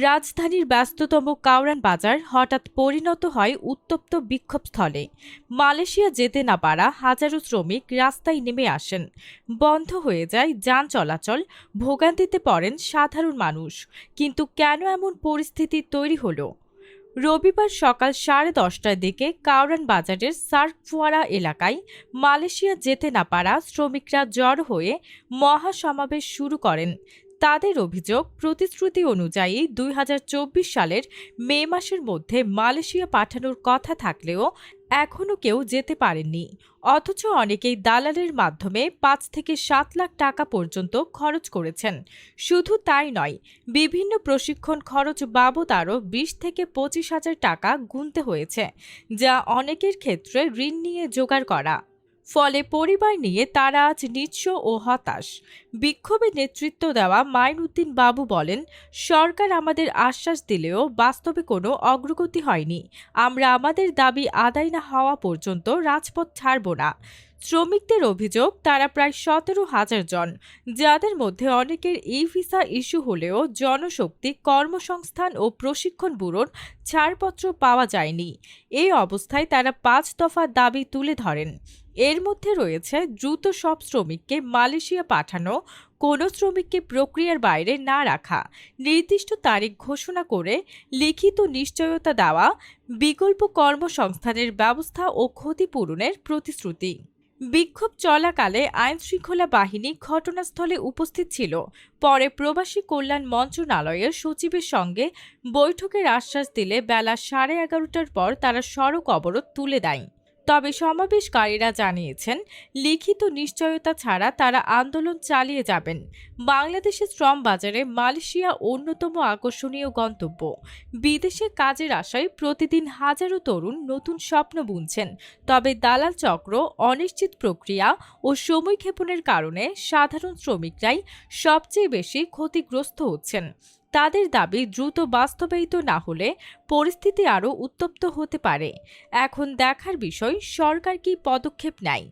রাজধানীর ব্যস্ততম কাউরান বাজার হঠাৎ পরিণত হয় উত্তপ্ত বিক্ষোভস্থলে। মালয়েশিয়া যেতে না পারা হাজারো শ্রমিক রাস্তায় নেমে আসেন। বন্ধ হয়ে যায় যান চলাচল, ভোগান্তিতে পড়েন সাধারণ মানুষ। কিন্তু কেন এমন পরিস্থিতি তৈরি হলো? রবিবার সকাল সাড়ে দশটার দিকে কাউরান বাজারের সার্কফুয়ারা এলাকায় মালয়েশিয়া যেতে না পারা শ্রমিকরা জড়ো হয়ে মহাসমাবেশ শুরু করেন। তাদের অভিযোগ প্রতিশ্রুতি অনুযায়ী দুই হাজার চব্বিশ সালের মে মাসের মধ্যে মালয়েশিয়া পাঠানোর কথা থাকলেও এখনও কেউ যেতে পারেননি। অথচ অনেকেই দালালের মাধ্যমে পাঁচ থেকে সাত লাখ টাকা পর্যন্ত খরচ করেছেন। শুধু তাই নয়, বিভিন্ন প্রশিক্ষণ খরচ বাবদ আরও বিশ থেকে পঁচিশ হাজার টাকা গুনতে হয়েছে, যা অনেকের ক্ষেত্রে ঋণ নিয়ে জোগাড় করা। ফলে পরিবার নিয়ে তারা আজ নিঃস্ব ও হতাশ। বিক্ষোভে নেতৃত্ব দেওয়া মাইনুদ্দিন বাবু বলেন, সরকার আমাদের আশ্বাস দিলেও বাস্তবে কোনো অগ্রগতি হয়নি। আমরা আমাদের দাবি আদায় না হওয়া পর্যন্ত রাজপথ ছাড়ব না। শ্রমিকদের অভিযোগ, তারা প্রায় সতেরো হাজার জন, যাদের মধ্যে অনেকের ই ভিসা ইস্যু হলেও জনশক্তি, কর্মসংস্থান ও প্রশিক্ষণ ব্যুরোর ছাড়পত্র পাওয়া যায়নি। এই অবস্থায় তারা পাঁচ দফা দাবি তুলে ধরেন। এর মধ্যে রয়েছে দ্রুত সব শ্রমিককে মালয়েশিয়া পাঠানো, কোনো শ্রমিককে প্রক্রিয়ার বাইরে না রাখা, নির্দিষ্ট তারিখ ঘোষণা করে লিখিত নিশ্চয়তা দেওয়া, বিকল্প কর্মসংস্থানের ব্যবস্থা ও ক্ষতিপূরণের প্রতিশ্রুতি। বিক্ষোভ চলাকালে আইন শৃঙ্খলা বাহিনী ঘটনাস্থলে উপস্থিত ছিল। পরে প্রবাসী কল্যাণ মন্ত্রণালয়ের সচিবের সঙ্গে বৈঠকের আশ্বাস দিলে বেলা সাড়ে এগারোটার পর তারা সড়ক অবরোধ তুলে দেয়। তবে সমাবেশকারীরা জানিয়েছেন, লিখিত নিশ্চয়তা ছাড়া তারা আন্দোলন চালিয়ে যাবেন। বাংলাদেশের শ্রম বাজারে মালয়েশিয়া অন্যতম আকর্ষণীয় গন্তব্য। বিদেশে কাজের আশায় প্রতিদিন হাজারো তরুণ নতুন স্বপ্ন বুনছেন। তবে দালাল চক্র, অনিশ্চিত প্রক্রিয়া ও সময় ক্ষেপণের কারণে সাধারণ শ্রমিকরাই সবচেয়ে বেশি ক্ষতিগ্রস্ত হচ্ছেন। তাদের দাবি দ্রুত বাস্তবায়িত না হলে পরিস্থিতি আরও উত্তপ্ত হতে পারে। এখন দেখার বিষয়, সরকার কি পদক্ষেপ নেয়?